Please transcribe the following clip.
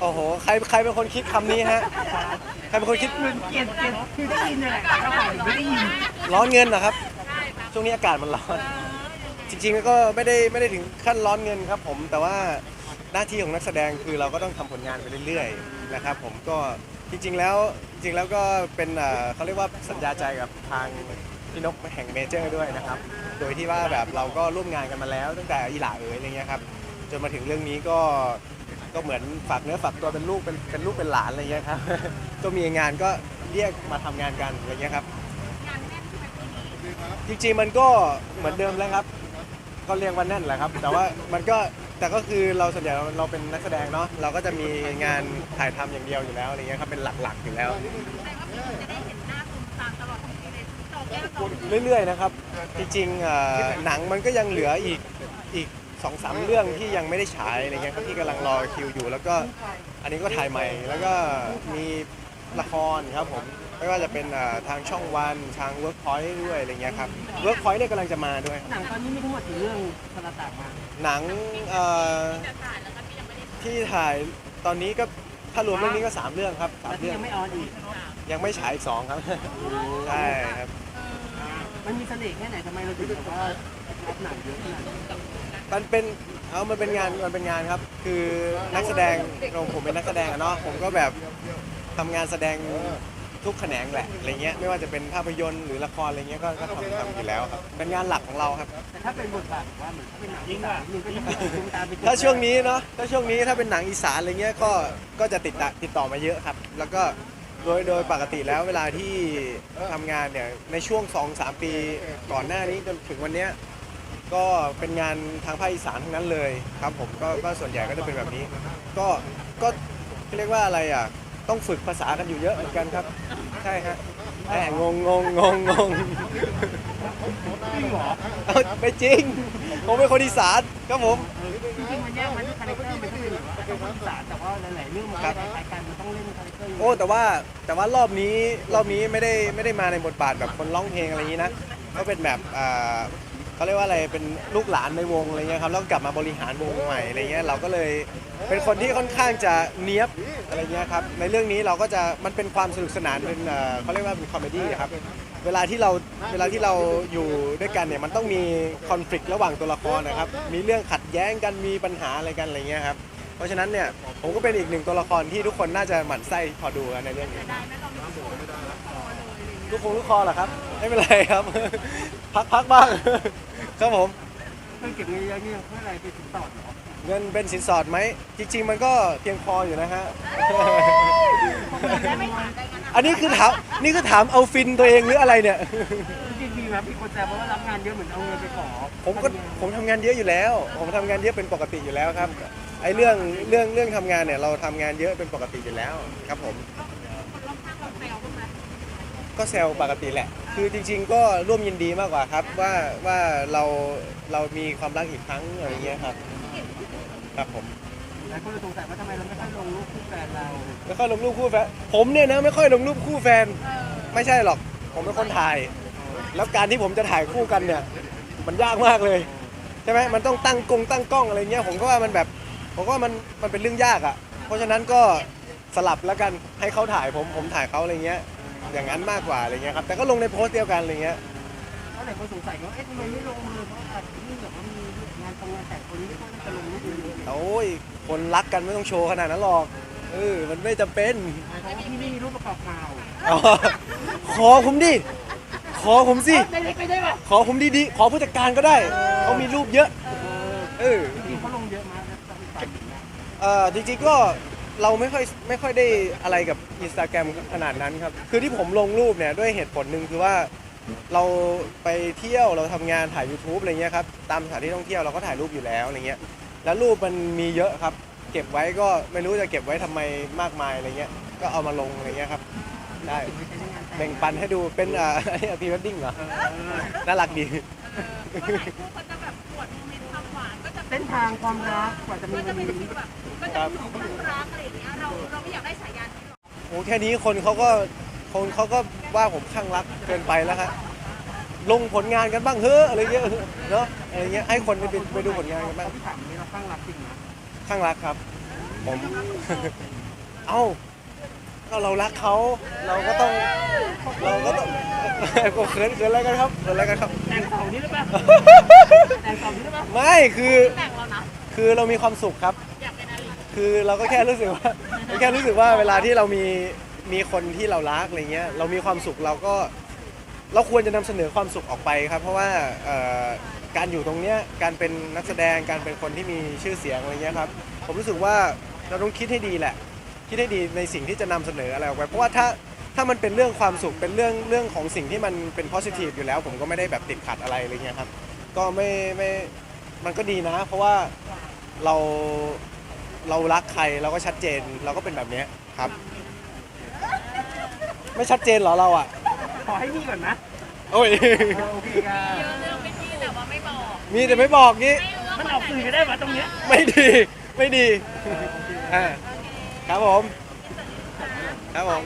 โอ้โห ใครใครเป็นคนคิดคำนี้ฮะ ใครเป็นคนคิดคือเกลียดเกลียดคือได้ยินเลยแหละถ้าฝ่ายหญิงไม่ได้ยินร้อนเงินนะครับ ช่วงนี้อากาศมันร้อน จริงๆก็ไม่ได้ไม่ได้ถึงขั้นร้อนเงินครับผม แต่ว่าหน้าที่ของนักแสดงคือเราก็ต้องทำผลงานไปเรื่อยๆนะครับ ผมก็จริงๆแล้วจริงๆแล้วก็เป็นเอ่อเขาเรียกว่าสัญญาใจกับทางพี่นกแห่งเมเจอร์ด้วยนะครับ โดยที่ว่าแบบเราก็ร่วมงานกันมาแล้ว ตั้งแต่อีหล่าเอ๋ยอะไรเงี้ยครับจนมาถึงเรื่องนี้ก็ ก็เหมือนฝากเนื้อฝากตัวเป็นลูกเป็นเป็นลูกเป็นหลานอะไรเงี้ยครับ ก็มีงานก็เรียกมาทำงานกันอะไรเงี้ยครับจริงๆมันก็เหมือนเดิมแล้วครับ ก็เรียกว่าแน่นแหละครับ แต่ว่ามันก็แต่ก็คือเราส่วนใหญ่เราเราเป็นนักแสดงเนาะเราก็จะมีงานถ่ายทำอย่างเดียวอยู่แล้วอะไรเงี้ยครับเป็นหลักๆอยู่แล้วเรื่อยๆนะครับ จริงๆเอ่อหนังมันก็ยังเหลืออีกอีก สองสามเรื่องที่ยังไม่ได้ฉายอะไรเงี้ยครับที่กำลังรอคิวอยู่ แล้วก็อันนี้ก็ถ่ายใหม่ แล้วก็มีละครครับผมไม่ว่าจะเป็นเอ่อทางช่องวันทาง Workpoint ด้วยอะไรเงี้ยครับ Workpoint เนี่ยกำลังจะมาด้วยหนังตอนนี้มีทั้งหมดกี่เรื่องสารตากมาหนังเอ่อที่ถ่ายตอนนี้ก็ถ้ารวมเรื่องนี้ก็สามเรื่องครับสามแต่ที่เรื่องยังไม่ออนอีกยังไม่ฉายอีกสองครับ ใช่ครับ มันมีเสน่ห์แค่ไหนทำไมเราถึงแบบว่ารับหนังเยอะขนาดนี้ มันเป็นเอามันเป็นงานมันเป็นงานครับ คือนักแสดงเราผมเป็นนักแสดงอะเนาะผมก็แบบทำงานแสดงทุกแขนงแหละอะไรเงี้ยไม่ว่าจะเป็นภาพยนตร์หรือละครอะไรเงี้ยก็ก็ทำทำอยู่แล้วครับเป็นงานหลักของเราครับ แต่ถ้าเป็นบทบาทแบบว่าเหมือนถ้าเป็นหนังยิ่งกว่านึงก็จะเป็นดวงตาเป็นถ้าช่วงนี้เนาะถ้าช่วงนี้ถ้าเป็นหนังอีสานอะไรเงี้ยก็ก็จะติดต่อติดต่อมาเยอะครับ แล้วก็โดยโดยปกติแล้วเวลาที่ทำงานเนี่ยในช่วง 2-3 ปีก่อนหน้านี้จนถึงวันเนี้ย ก็เป็นงานทางภาคอีสานทั้งนั้นเลยครับผมก็ก็ส่วนใหญ่ก็จะเป็นแบบนี้ ก็ก็เรียกว่าอะไรอะต้องฝึกภาษากันอยู่เยอะเหมือนกันครับ ใช่ฮะแหมงงงงงงงงจริงเหรอเอาไม่จริง ผมเป็นคนอีสานครับผม จริงๆมันแยกมันด้วยคาแรคเตอร์มันก็เป็นแบบว่าเป็นคนอีสานแต่ว่าหลายๆเรื่องมันก็คล้ายๆกันมันต้องเล่นคาแรคเตอร์โอ้แต่ว่าแต่ว่ารอบนี้รอบนี้ไม่ได้ไม่ได้มาในบทบาทแบบคนร้องเพลงอะไรอย่างนี้นะก็เป็นแบบอ่า เขาเรียกว่าอะไรเป็นลูกหลานในวงอะไรเงี้ยครับแล้วกลับมาบริหารวงใหม่อะไรเงี้ยเราก็เลยเป็นคนที่ค่อนข้างจะเนี้ยบอะไรเงี้ยครับในเรื่องนี้เราก็จะมันเป็นความสนุกสนานเป็นเอ่อเขาเรียกว่าเป็นคอมเมดี้ครับเวลาที่เราเวลาที่เราอยู่ด้วยกันเนี่ยมันต้องมีคอน FLICT ระหว่างตัวละครนะครับมีเรื่องขัดแย้งกันมีปัญหาอะไรกันอะไรเงี้ยครับเพราะฉะนั้นเนี่ยผมก็เป็นอีกหนึ่งตัวละครที่ทุกคนน่าจะหมั่นไส้พอดูกันในเรื่องนี้ ลูกคงลูกคอเหรอครับ ไม่เป็นไรครับ พักพักบ้าง ครับผมเรื่องเก็บเงินเยอะนี่เพื่ออะไรเป็นสินสอดเหรอเงินเป็นสินสอดไหมจริง ๆ มันก็เพียงพออยู่นะฮะอันนี้คือถามนี่คือถามเอาฟินตัวเองหรืออะไรเนี่ย จริงๆมีไหมมีคนแซวว่ารับงานเยอะเหมือนเอาเงินไปขอผมก็ผมทำงานเยอะอยู่แล้ว ผมทำงานเยอะเป็นปกติอยู่แล้วครับไอ้เรื่องเรื่องเรื่องทำงานเนี่ยเราทำงานเยอะเป็นปกติอยู่แล้วครับผม ก็ แซวปกติแหละ คือจริง ๆ ก็ร่วมยินดีมากกว่าครับว่าว่าเราเรามีความรักอีกครั้งอะไรเงี้ยครับครับผมหลายคนเลยสงสัยว่าทำไมเราไม่ค่อยลงรูปคู่แฟนเราไม่ค่อยลงรูปคู่แฟนผมเนี่ยนะไม่ค่อยลงรูปคู่แฟน ไม่ใช่หรอก ผมเป็นคนถ่าย แล้วการที่ผมจะถ่ายคู่กันเนี่ย มันยากมากเลยใช่ไหมมันต้องตั้งกงตั้งกล้องอะไรเงี้ยผมก็ว่ามันแบบผมก็ว่ามันมันเป็นเรื่องยากอะ เพราะฉะนั้นก็สลับแล้วกันให้เขาถ่ายผมผมถ่ายเขาอะไรเงี้ย อย่างนั้นมากกว่าอะไรเงี้ยครับแต่ก็ลงในโพสต์เดียวกันอะไรเงี้ยเพราะหลายคนสงสัยว่าเอ๊ะทำไมไม่ลงมือเพราะอาจจะนี่แบบว่ามีงานตรงงานแต่งคนนี้ไม่ค่อยจะลงรูปเยอะโอ้ยคนรักกันไม่ต้องโชว์ขนาดนั้นหรอกเออมันไม่จำเป็นๆเพราะว่าพี่ไม่มีรูปประกอบข่าวอ๋อขอผมดิขอผมสิได้เล็กไม่ได้ป่ะขอผมดีๆ ขอผู้จัดการก็ได้ เขามีรูปเยอะ เออ จริงๆเขาลงเยอะมากนะตอนฝ่ายหญิงนะเอ่อจริงๆก็ เราไม่ค่อยไม่ค่อยได้อะไรกับอินสตาแกรมขนาดนั้นครับ คือที่ผมลงรูปเนี่ยด้วยเหตุผลหนึ่งคือว่าเราไปเที่ยวเราทำงานถ่าย YouTube อะไรเงี้ยครับตามสถานที่ท่องเที่ยวเราก็ถ่ายรูปอยู่แล้วอะไรเงี้ยแล้วรูปมันมีเยอะครับ เก็บไว้ก็ไม่รู้จะเก็บไว้ทำไมมากมายอะไรเงี้ยก็เอามาลงอะไรเงี้ยครับได้แบ่งปันให้ดูเป็นอ่าพรีเวดดิ้งเหรอน่ารักดี เส้นทางความรักกว่าจะมีวันนี้ครับรักอะไรอย่างเงี้ยเราเราไม่อยากได้ฉายานี้หรอกโอ้แค่นี้คนเขาก็คนเขาก็ว่าผมข้างรักเกินไปแล้วครับลงผลงานกันบ้างเฮ้อะอะไรเงี้ยเนาะอะไรเงี้ยให้คนไปไปดูผลงานกันบ้างพี่ถามนี้เราข้างรักจริงนะข้างรักครับ ผม เอ้า ก็เรารักเขาเราก็ต้องเราก็ต้องก็เขินเขินอะไรกันครับเขินอะไรกันครับ แต่งสองนี้หรือเปล่าแต่งสองนี้หรือเปล่าไม่คือแต่งเรานะคือเรามีความสุขครับ อยากเป็นอาลีคือเราก็แค่รู้สึกว่าแค่รู้สึกว่าเวลาที่เรามีมีคนที่เรารักอะไรเงี้ยเรามีความสุขเราก็เราควรจะนำเสนอความสุขออกไปครับ เพราะว่าเอ่อการอยู่ตรงเนี้ยการเป็นนักแสดงการเป็นคนที่มีชื่อเสียงอะไรเงี้ยครับผมรู้สึกว่าเราต้องคิดให้ดีแหละ คิดให้ดีในสิ่งที่จะนำเสนออะไรออกไปเพราะว่าถ้าถ้ามันเป็นเรื่องความสุขเป็นเรื่องเรื่องของสิ่งที่มันเป็น positive อยู่แล้ว ผมก็ไม่ได้แบบติดขัดอะไรอะไรเงี้ยครับ ก็ไม่ไม่มันก็ดีนะ เพราะว่าเราเรารักใครเราก็ชัดเจนเราก็เป็นแบบเนี้ยครับ ไม่ชัดเจนเหรอเราอะขอให้มีก่อนนะโอ้ยเออโอเคค่ะเยอะเรื่องไม่มีแต่ว่าไม่บอก มีแต่ไม่บอกงี้ไม่รู้ว่ามันคออกไหสื่อก็ได้ปะตรงเนี้ยไม่ดีไม่ดีอ่า ครับผม ครับผม